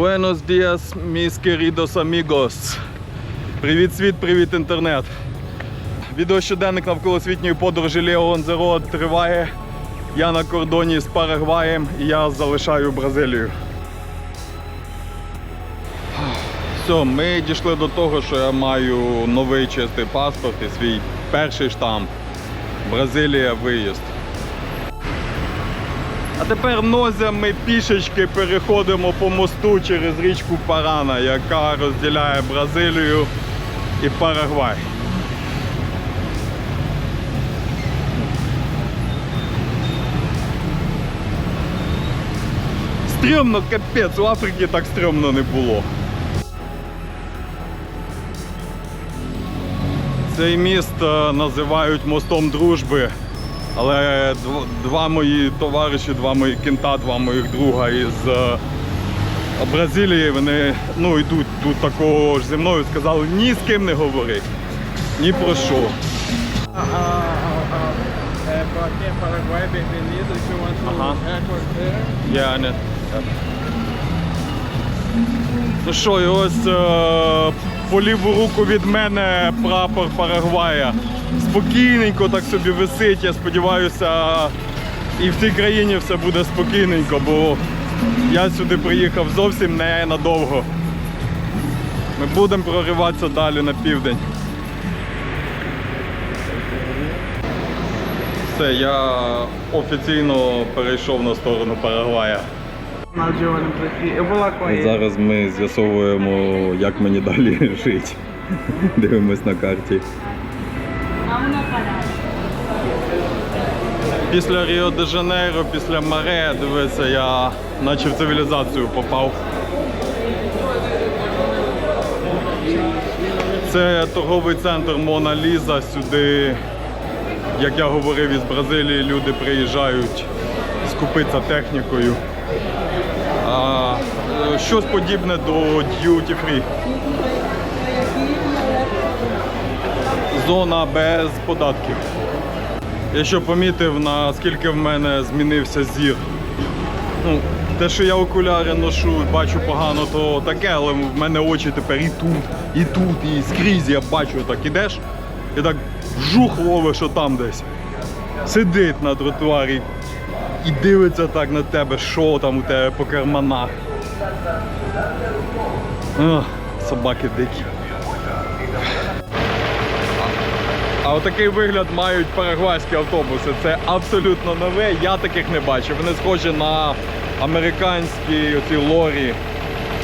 Buenos días, mis queridos amigos. Привіт світ, привіт інтернет. Відеощоденник навколосвітньої подорожі Лео Ланзеро триває. Я на кордоні з Парагваєм і я залишаю Бразилію. Все, ми дійшли до того, що я маю новий чистий паспорт і свій перший штамп. Бразилія виїзд. А тепер нозями пішечки переходимо по мосту через річку Парана, яка розділяє Бразилію і Парагвай. Стрьомно, капець, у Африці так стрьомно не було. Цей міст е, називають мостом дружби, але два мої товариші, два мої кінта, два моїх друга із е, Бразилії, вони ну йдуть тут такого ж зі мною, сказали ні з ким не говори, ні про що. There. Я не. Ну що, і ось е, по ліву руку від мене прапор Парагвая. Спокійненько так собі висить. Я сподіваюся, і в цій країні все буде спокійненько, бо я сюди приїхав зовсім не надовго. Ми будемо прориватися далі на південь. Все, я офіційно перейшов на сторону Парагвая. Зараз ми з'ясовуємо, як мені далі жити. Дивимось на карті. Після Ріо де Жанейро, після Маре, дивися, я наче в цивілізацію попав. Це торговий центр Мона Ліза. Сюди, як я говорив, із Бразилії люди приїжджають скупитися технікою. А, е, щось подібне до Duty Free. Зона без податків. Я що помітив, наскільки в мене змінився зір. Ну, те, що я окуляри ношу, бачу погано, то таке, але в мене очі тепер і тут, і тут, і скрізь я бачу, так ідеш, і так вжух ловиш, там десь. Сидить на тротуарі і дивиться так на тебе, що там у тебе по карманах. Ох, собаки дикі. А отакий вигляд мають парагвайські автобуси. Це абсолютно нове. Я таких не бачив. Вони схожі на американські оці лорі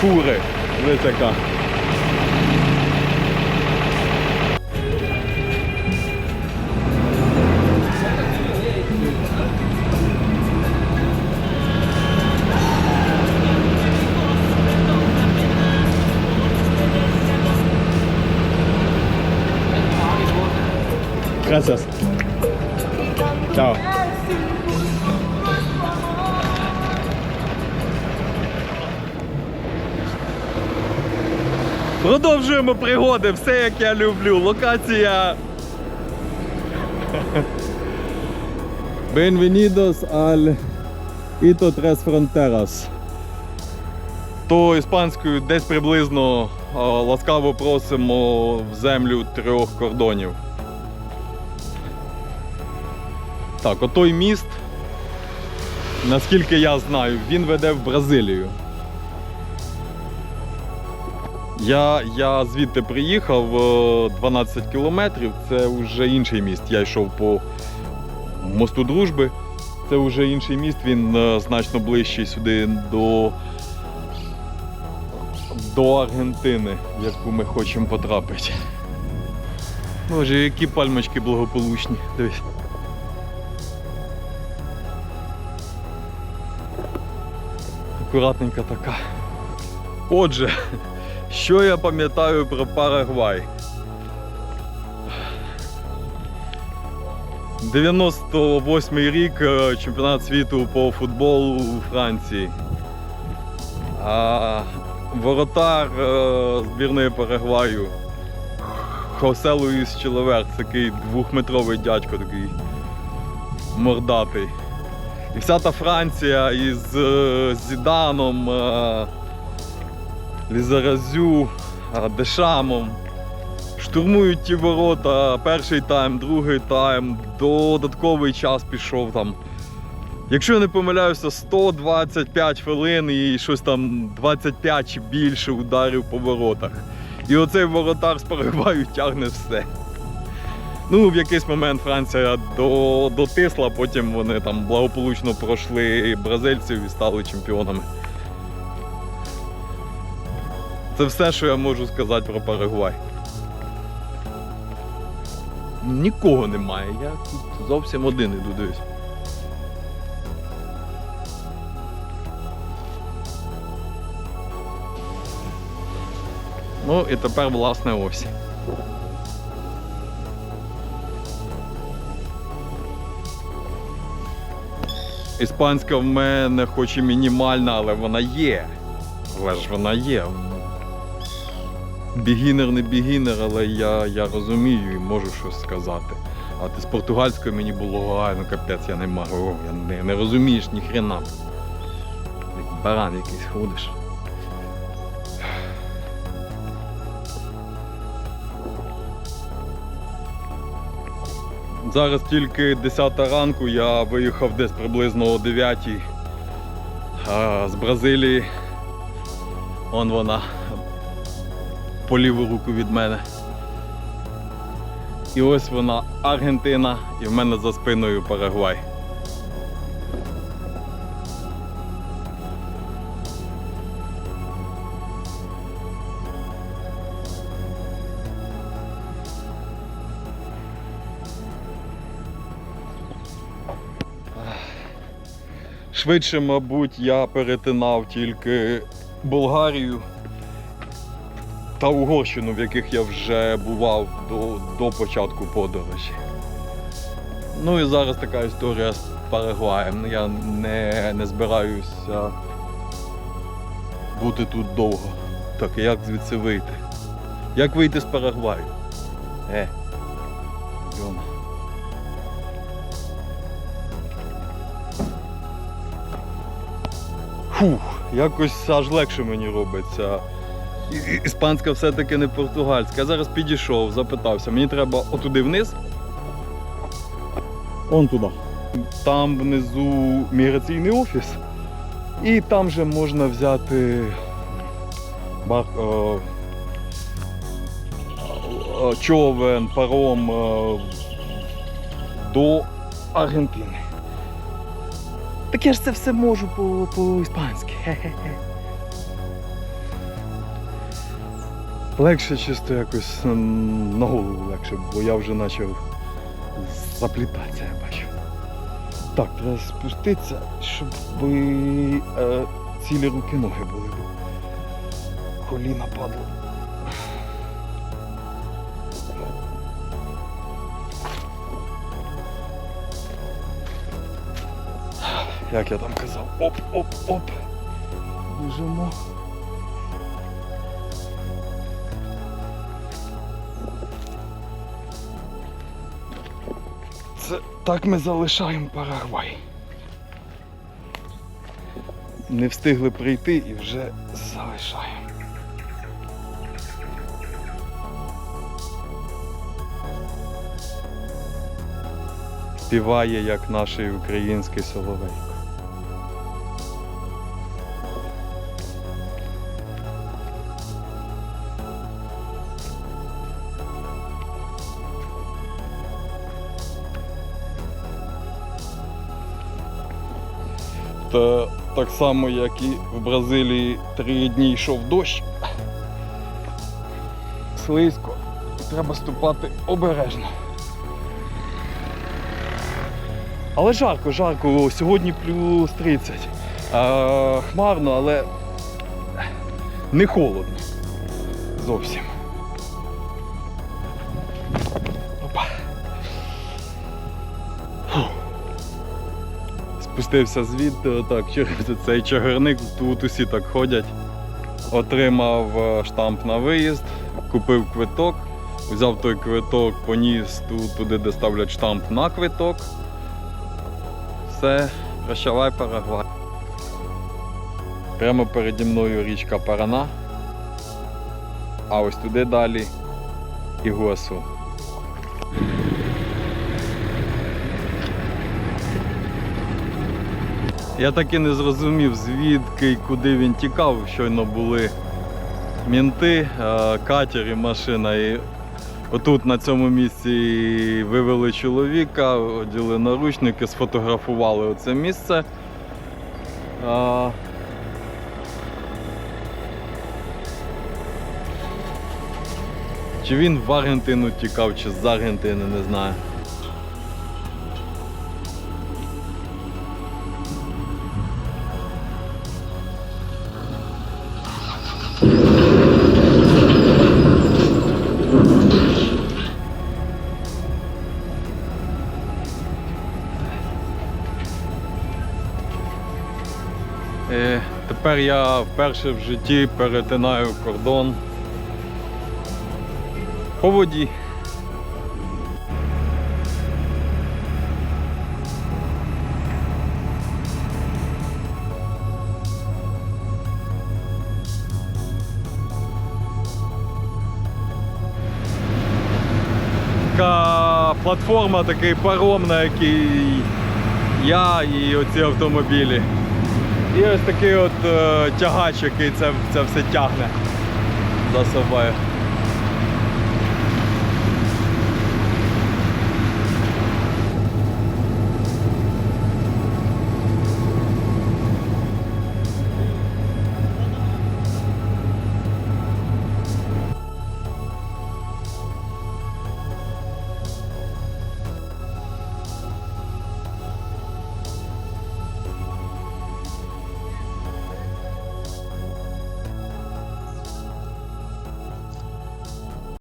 фури. Дивіться яка. Gracias. Ciao. Продовжуємо пригоди, все як я люблю. Локація. Bienvenidos al Ito Tres Fronteras. То іспанською десь приблизно а, ласкаво просимо в землю трьох кордонів. Так, отой міст, наскільки я знаю, він веде в Бразилію. Я, я звідти приїхав е, 12 кілометрів, це вже інший міст. Я йшов по мосту дружби. Це вже інший міст, він е, значно ближчий сюди до, до Аргентини, в яку ми хочемо потрапити. Боже, які пальмочки благополучні. Дивись. Акуратненька така. Отже, що я пам'ятаю про Парагвай? 98-й рік е, чемпіонат світу по футболу у Франції. А воротар е, збірної Парагваю Хосе Луїс Чоловер, такий двохметровий дядько такий мордатий. І вся та Франція із е, Зіданом, е, Лізаразю, Дешамом. Штурмують ті ворота, перший тайм, другий тайм, додатковий час пішов там. Якщо я не помиляюся, 125 хвилин і щось там 25 чи більше ударів по воротах. І оцей воротар з Парагваю тягне все. Ну, в якийсь момент Франція до, дотисла, потім вони там благополучно пройшли бразильців і стали чемпіонами. Це все, що я можу сказати про Парагвай. Нікого немає, я тут зовсім один іду дивись. Ну і тепер власне ось. Іспанська в мене хоч і мінімальна, але вона є. Але ж вона є. Бігінер не бігінер, але я, я розумію і можу щось сказати. А ти з португальською мені було, гай, ну капець, я не можу, я не, не розумієш ніхрена. Як баран якийсь ходиш. Зараз тільки 10 ранку, я виїхав десь приблизно о 9 а, з Бразилії. Он вона по ліву руку від мене. І ось вона Аргентина, і в мене за спиною Парагвай. Швидше, мабуть, я перетинав тільки Болгарію та Угорщину, в яких я вже бував до, до початку подорожі. Ну і зараз така історія з Парагваєм. Ну, Я не, не збираюся бути тут довго. Так, як звідси вийти? Як вийти з Парагваю? Е. Йома. Фух, якось аж легше мені робиться. Іспанська все-таки не португальська. Зараз підійшов, запитався, мені треба отуди вниз. Он туди. Там внизу міграційний офіс. І там же можна взяти бар, е, е, човен, паром е, до Аргентини. Так я ж це все можу по- по-іспанськи. Легше чисто якось на голову легше, бо я вже почав заплітатися, я бачу. Так, треба спуститися, щоб е, цілі руки ноги були. Коліна падали. Як я там казав, оп-оп-оп. Біжимо. Це так ми залишаємо Парагвай. Не встигли прийти і вже залишаємо. Співає, як наш український соловей. Та так само, як і в Бразилії три дні йшов дощ. Слизько. Треба ступати обережно. Але жарко, жарко. Сьогодні плюс 30. А, хмарно, але не холодно. Зовсім. Спустився звідти, так, через цей чагарник, тут усі так ходять. Отримав е, штамп на виїзд, купив квиток, взяв той квиток, поніс тут, туди, де ставлять штамп на квиток. Все, прощавай Парагвай. Прямо переді мною річка Парана. а ось туди далі Ігуасу. Я так і не зрозумів, звідки і куди він тікав. Щойно були мінти, катер і машина. І отут на цьому місці вивели чоловіка, оділи наручники, сфотографували оце місце. Чи він в Аргентину тікав, чи з Аргентини, не знаю. Тепер я вперше в житті перетинаю кордон по воді. Така платформа, такий паром, на який я і оці автомобілі. І ось такий от е, тягач, який це, це все тягне за собою.